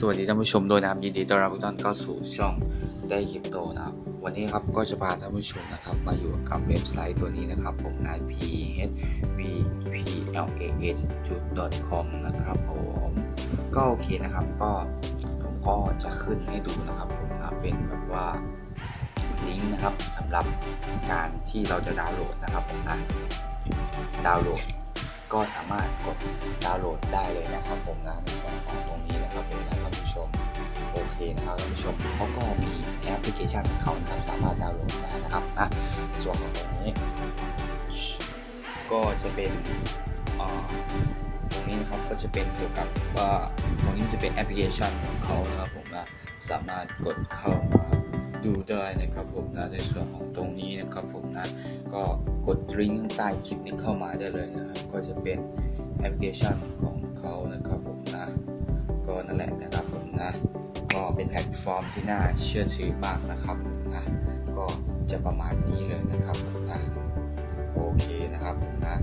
สวัสดีท่านผู้ชมด้วยนะครับยินดีต้อนรับทุกท่านเข้าสู่ช่องได้คริปโตนะครับ วันนี้ครับก็จะพาท่านผู้ชมนะครับ มาอยู่กับเว็บไซต์ตัวนี้นะครับ ผม iphvplan.com นะครับผมก็โอเคนะครับก็ผมก็จะขึ้นให้ดูนะครับผมนะเป็นแบบว่าลิงก์นะครับสำหรับการที่เราจะดาวน์โหลดนะครับผมนะดาวน์โหลด ก็สามารถกดดาวน์โหลดได้เลยนะครับผมนะในส่วนของตรงนี้นะครับผมนะท่านผู้ชมโอเคนะครับท่านผู้ชมเขาก็มีแอปพลิเคชันของเขานะครับสามารถดาวน์โหลดได้นะครับนะส่วนของตรงนี้ ก็จะเป็นอ่าตรงนี้นะครับก็จะเป็นเกี่ยวกับว่าตรงนี้จะเป็นแอปพลิเคชันของเขานะครับผมนะสามารถกดเข้ามาดูได้นะครับผมนะในส่วนของตรงนี้นะครับผมนะ ก็กดลิงก์ข้างใต้คลิปนี้เข้ามาได้เลยนะครับ ก็จะเป็นแอปพลิเคชันของเขานะครับผมนะ ก็นั่นแหละนะครับผมนะ ก็เป็นแพลตฟอร์มที่น่าเชื่อถือมากนะครับนะก็จะประมาณนี้เลยนะครับผมนะโอเคนะครับผมนะ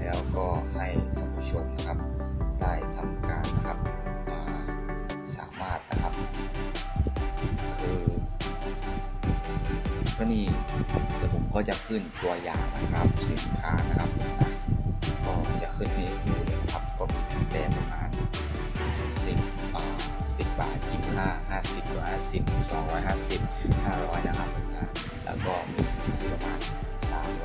แล้วก็ให้ท่านผู้ชมนะครับได้ทำการนะครับาสามารถนะครับ คือก็นี่ ก็จะขึ้นตัวอย่างนะครับสินค้านะครับก็จะขึ้นให้ดูเลยครับก็มีแต่ประมาณ10อ่า10บาท25 50 150 250 500 นะครับนะแล้วก็มีที่ประมาณ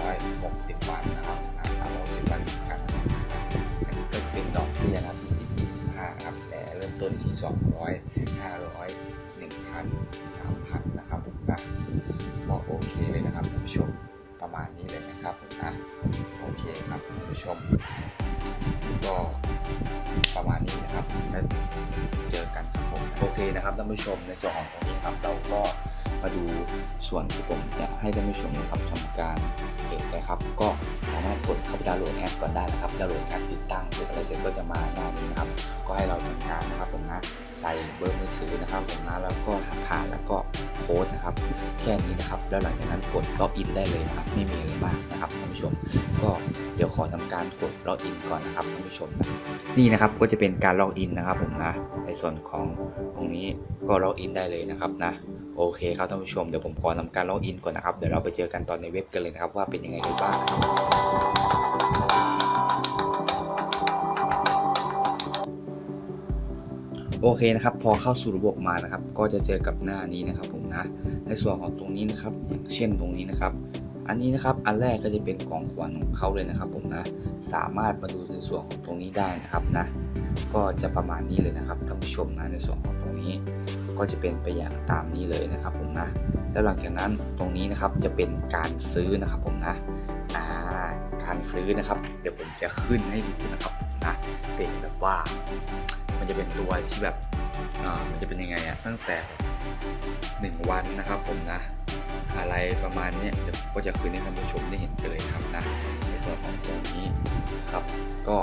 360 วันนะครับอ่า360 วันเหมือนกันนะครับอันนี้ก็จะเป็นดอกเบี้ยนะครับที่10 25ครับแต่เริ่มต้นที่ 200 500 1,000 3,000 นะครับผมนะก็โอเคเลยนะครับท่านผู้ชมประมาณนี้เลยนะครับผมนะโอเคครับท่านผู้ชม ก็ประมาณนี้นะครับแล้วเจอกันครับผมโอเคนะครับท่านผู้ชมในส่วนของตรงนี้ครับเราก็ มาดูส่วนที่ผมจะให้ท่านผู้ชมนะครับทำการเก็บนะครับ ก็สามารถกดเข้าไปดาวน์โหลดแอปก่อนได้นะครับดาวน์โหลดแอปติดตั้งเสร็จอะไรเสร็จก็จะมาหน้านี้นะครับ ก็ให้เราทำการนะครับผมนะใส่เบอร์มือถือนะครับผมนะแล้วก็ผ่านแล้วก็โค้ดนะครับ แค่นี้นะครับ แล้วหลังจากนั้นกดล็อกอินได้เลยนะครับ ไม่มีอะไรมากนะครับท่านผู้ชม ก็เดี๋ยวขอทำการกดล็อกอินก่อนนะครับท่านผู้ชมนะนี่นะครับก็จะเป็นการล็อกอินนะครับผมนะในส่วนของตรงนี้ก็ล็อกอินได้เลยนะครับนะ โอเคครับท่านผู้ชมเดี๋ยวผมขอทำการล็อกอินก่อนนะครับเดี๋ยวเราไปเจอกันตอนในเว็บกันเลยนะครับว่าเป็นยังไงกันบ้างครับโอเคนะครับพอเข้าสู่ระบบมานะครับ ก็จะเจอกับหน้านี้นะครับผมนะในส่วนของตรงนี้นะครับอย่างเช่นตรงนี้นะครับ อันนี้นะครับอันแรกก็จะเป็นของขวัญของเขาเลยนะครับผมนะสามารถมาดูในส่วนของตรงนี้ได้นะครับนะ ก็จะประมาณนี้เลยนะครับท่านผู้ชมนะในส่วนของตรงนี้ ก็จะเป็นไปอย่างตามนี้เลยนะครับผมนะแล้วหลังจากนั้นตรงนี้นะครับจะเป็นการซื้อนะครับผมนะอ่าการซื้อนะครับ เดี๋ยวผมจะขึ้นให้ดูนะครับนะเป็นแบบว่า มันจะเป็นตัวที่แบบอ่ามันจะเป็นยังไงอะตั้งแต่หนึ่งวันนะครับผมนะอะไรประมาณเนี้ยเดี๋ยวก็จะคืนให้ท่านผู้ชมได้เห็นกันเลยครับนะในส่วนของตรงนี้นะครับ ก็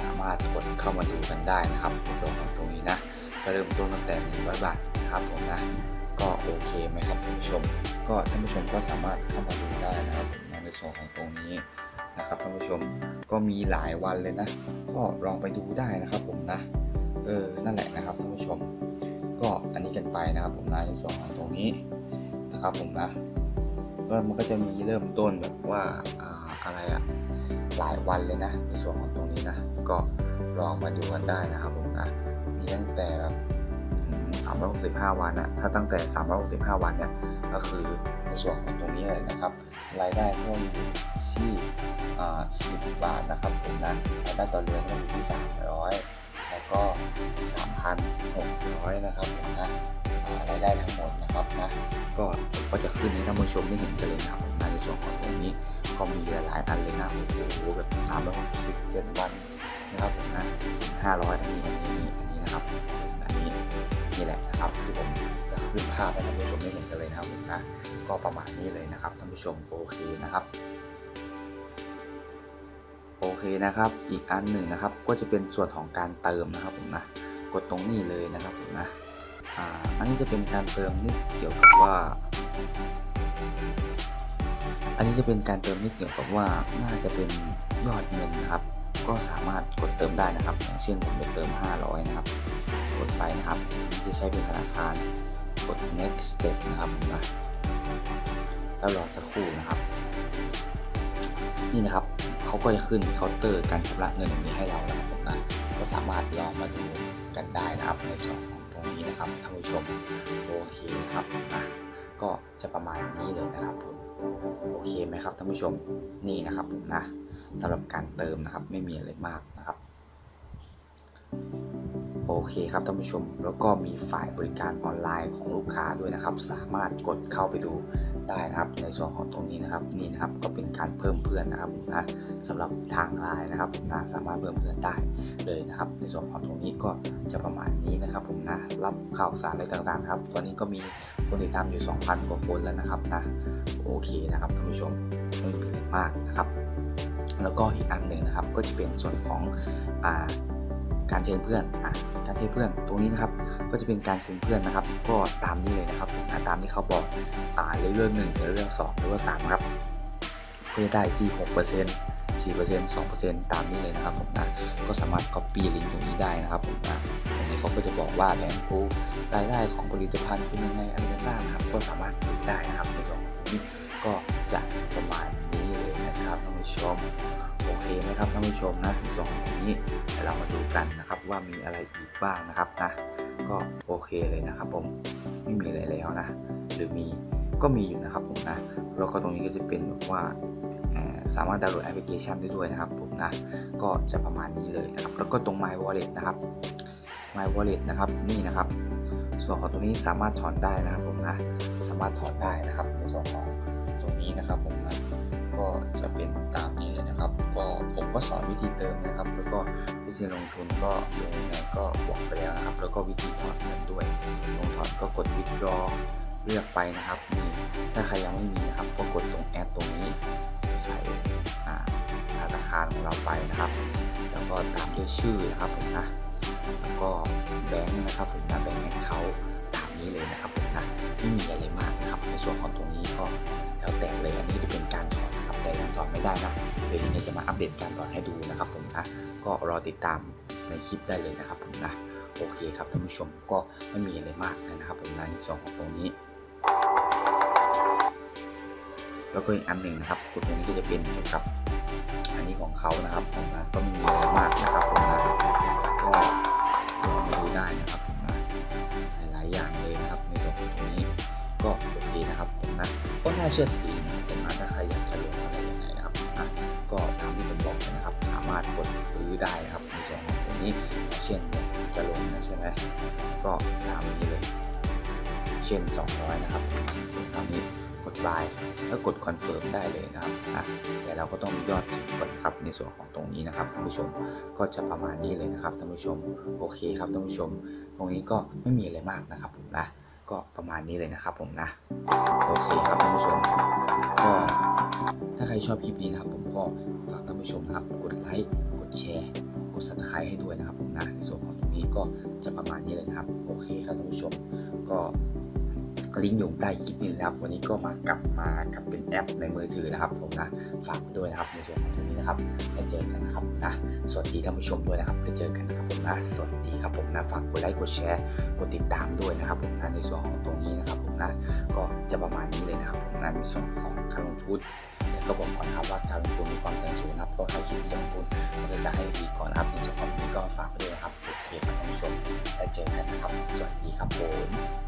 สามารถกดเข้ามาดูกันได้นะครับในส่วนของตรงนี้นะ ก็เริ่มต้นตั้งแต่ 100 บาทครับผมนะ ก็โอเคไหมครับท่านผู้ชม ก็ท่านผู้ชมก็สามารถเข้ามาดูได้นะครับในส่วนของตรงนี้นะครับท่านผู้ชมก็มีหลายวันเลยนะ ก็ลองไปดูได้นะครับผมนะ เออ นั่นแหละนะครับท่านผู้ชม ก็อันนี้กันไปนะครับผมนะในส่วนของตรงนี้นะครับผมนะก็มันก็จะมีเริ่มต้นแบบว่าออะไรอะหลายวันเลยนะ ในส่วนของตรงนี้นะ ก็ลองมาดูกันได้นะครับ ตั้งแต่แบบ365 วันอะถ้าตั้งแต่ 365 วันเนี่ยก็คือในส่วนของตรงนี้เลยนะครับ รายได้ก็อยู่ที่อ่า10 บาทนะครับผมนะรายได้ต่อเดือนก็อยู่ที่ 300 แล้วก็ 3,600 นะครับผมนะรายได้ทั้งหมดนะครับนะก็ผมก็จะขึ้นให้ท่านผู้ชมได้เห็นกันเลยนะครับผมนะในส่วนของตรงนี้ก็มีหลายอันเลยนะโอ้โหแบบ367วันนะครับผมนะถึง500อันนี้อันนี้อันนี้ ครับอันนี้นี่แหละนะครับคือผมจะขึ้นภาพให้ท่านผู้ชมได้เห็นกันเลยนะครับผมนะก็ประมาณนี้เลยนะครับท่านผู้ชมโอเคนะครับโอเคนะครับ อีกอันหนึ่งนะครับ ก็จะเป็นส่วนของการเติมนะครับผมนะ กดตรงนี้เลยนะครับผมนะ อ่า อันนี้จะเป็นการเติมนี่เกี่ยวกับว่า อันนี้จะเป็นการเติมนี่เกี่ยวกับว่า น่าจะเป็นยอดเงินนะครับ ก็สามารถกดเติมได้นะครับ เช่นผมจะเติม 500 นะครับ กดไปนะครับที่ใช้เป็นธนาคาร กด next step นะครับมนะแล้วรอสักครู่นะครับ นี่นะครับเขาก็จะขึ้นเคาน์เตอร์การชำระเงินอย่างนี้ให้เรานะครับผมนะก็สามารถลองมาดูกันได้นะครับในส่วนของตรงนี้นะครับท่านผู้ชมโอเคนะครับอะก็จะประมาณนี้เลยนะครับผมโอเคไหมครับท่านผู้ชมนี่นะครับผมนะ สำหรับการเติมนะครับ ไม่มีอะไรมากนะครับ โอเคครับท่านผู้ชมแล้วก็มีฝ่ายบริการออนไลน์ของลูกค้าด้วยนะครับ สามารถกดเข้าไปดูได้นะครับ ในส่วนของตรงนี้นะครับนี่นะครับก็เป็นการเพิ่มเพื่อนนะครับนะสำหรับทางไลน์นะครับนะสามารถเพิ่มเพื่อนได้เลยนะครับ ในส่วนของตรงนี้ก็จะประมาณนี้นะครับ ผมนะรับข่าวสารอะไรต่างๆครับตอนนี้ก็มีคนติดตามอยู่ 2,000กว่าคนแล้วนะครับนะโอเคนะครับท่านผู้ชมไม่มีอะไรมากนะครับ แล้วก็อีกอันหนึ่งนะครับก็จะเป็นส่วนของอการเชิญเพื่อนอการเชิญเพื่อนตรงนี้นะครับก็จะเป็นการเชิญเพื่อนนะครับ ก็ตามนี้เลยนะครับตามที่เขาบอกอเลเวลหนึ่งเลเวลสองเลเวลสามครับก็จะได้ที่หกเปอร์เซ็นต์สี่เปอร์เซ็นต์สองเปอร์เซ็นต์ตามนี้เลยนะครับผมนะก็สามารถ copy ลิงก์ตรงนี้ได้นะครับผมนะตรงนี้เขาก็จะบอกว่าแผนผู้รายได้ของผลิตภัณฑ์เป็นยังไงอะไรบ้างนะครับ ก็สามารถดูได้นะครับในส่วนของตรงนี้ก็จะประมาณนี้เลย นะครับท่านผู้ชมโอเคไหมครับท่านผู้ชมนะในส่วนของตรงนี้เดี๋ยวเรามาดูกันนะครับว่ามีอะไรอีกบ้างนะครับนะก็โอเคเลยนะครับผมไม่มีอะไรแล้วนะ หรือมีก็มีอยู่นะครับผมนะแล้วก็ตรงนี้ก็จะเป็นว่าสามารถดาวน์โหลดแอปพลิเคชันได้ด้วยนะครับผมนะก็จะประมาณนี้เลยนะครับแล้วก็ตรง My Wallet นะครับ My Wallet นะครับนี่นะครับ ส่วนของตรงนี้สามารถถอนได้นะครับผมนะสามารถถอนได้นะครับในส่วนของตรงนี้นะครับผมนะ ก็จะเป็นตามนี้เลยนะครับ ก็ผมก็สอนวิธีเติมนะครับ แล้วก็วิธีลงทุนก็ลงยังไงก็บอกไปแล้วนะครับ แล้วก็วิธีถอนเงินด้วย ลงถอนก็กด withdraw เลือกไปนะครับนี่ถ้าใครยังไม่มีนะครับก็กดตรงแอดตรงนี้ใส่ธนาคารของเราไปนะครับ แล้วก็ตามด้วยชื่อนะครับผมนะแล้วก็แบงค์นะครับผมนะแบงค์แอคเคาท์ตามนี้เลยนะครับผมนะไม่มีอะไรมากนะครับในส่วนของตรงนี้ก็แล้วแต่เลย ได้นะเดี๋ยวนี้จะมาอัปเดตการถอนให้ดูนะครับผมนะก็รอติดตามในคลิปได้เลยนะครับผมนะโอเคครับท่านผู้ชมก็ไม่มีอะไรมากนะครับผมนะในส่วนของตรงนี้ แล้วก็อีกอันหนึ่งนะครับกดตรงนี้ก็จะเป็นเกี่ยวกับอันนี้ของเขานะครับผมนะก็ไม่มีอะไรมากนะครับผมนะก็ลองมาดูได้นะครับผมนะหลายๆอย่างเลยนะครับในส่วนของตรงนี้ก็โอเคนะครับผมนะก็น่าเชื่อถือ ได้ครับในส่วนของตรงนี้เช่นเนี่ยจะลงนะใช่ไหมก็ตามนี้เลย เช่น 200 นะครับตามนี้กด buy แล้วกด confirm ได้เลยนะครับนะแต่เราก็ต้องมียอดถึงก่อนครับในส่วนของตรงนี้นะครับท่านผู้ชมก็จะประมาณนี้เลยนะครับท่านผู้ชมโอเคครับท่านผู้ชม ตรงนี้ก็ไม่มีอะไรมากนะครับผมนะก็ประมาณนี้เลยนะครับผมนะโอเคครับท่านผู้ชม ก็ถ้าใครชอบคลิปนี้นะครับ ผมก็ฝากท่านผู้ชมนะครับกดไลค์ ดแชร์ กด subscribe ให้ด้วยนะครับผมนะในส่วนของตรงนี้ก็จะประมาณนี้เลยนะครับ โอเคครับท่านผู้ชมก็ ลิงก์อยู่ใต้คลิปนี้นะครับ วันนี้ก็มากลับมากับเป็นแอปในมือถือนะครับผมนะฝากด้วยนะครับในส่วนของตรงนี้นะครับแล้วเจอกันนะครับนะสวัสดีท่านผู้ชมด้วยนะครับแล้วเจอกันนะครับผมนะสวัสดีครับผมนะฝากกดไลค์กดแชร์กดติดตามด้วยนะครับผมนะในส่วนของตรงนี้นะครับผมนะก็จะประมาณนี้เลยนะครับผมนะในส่วนของการลงทุนแต่ก็บอกก่อนนะครับว่าการลงทุนมีความเสี่ยงสูงนะครับก็ใครคิดจะลงทุนก็จะจะให้ดีก่อนนะครับในส่วนของนี้ก็ฝากด้วยนะครับโอเคครับท่านผู้ชมแล้วเจอกันนะครับ สวัสดีครับผม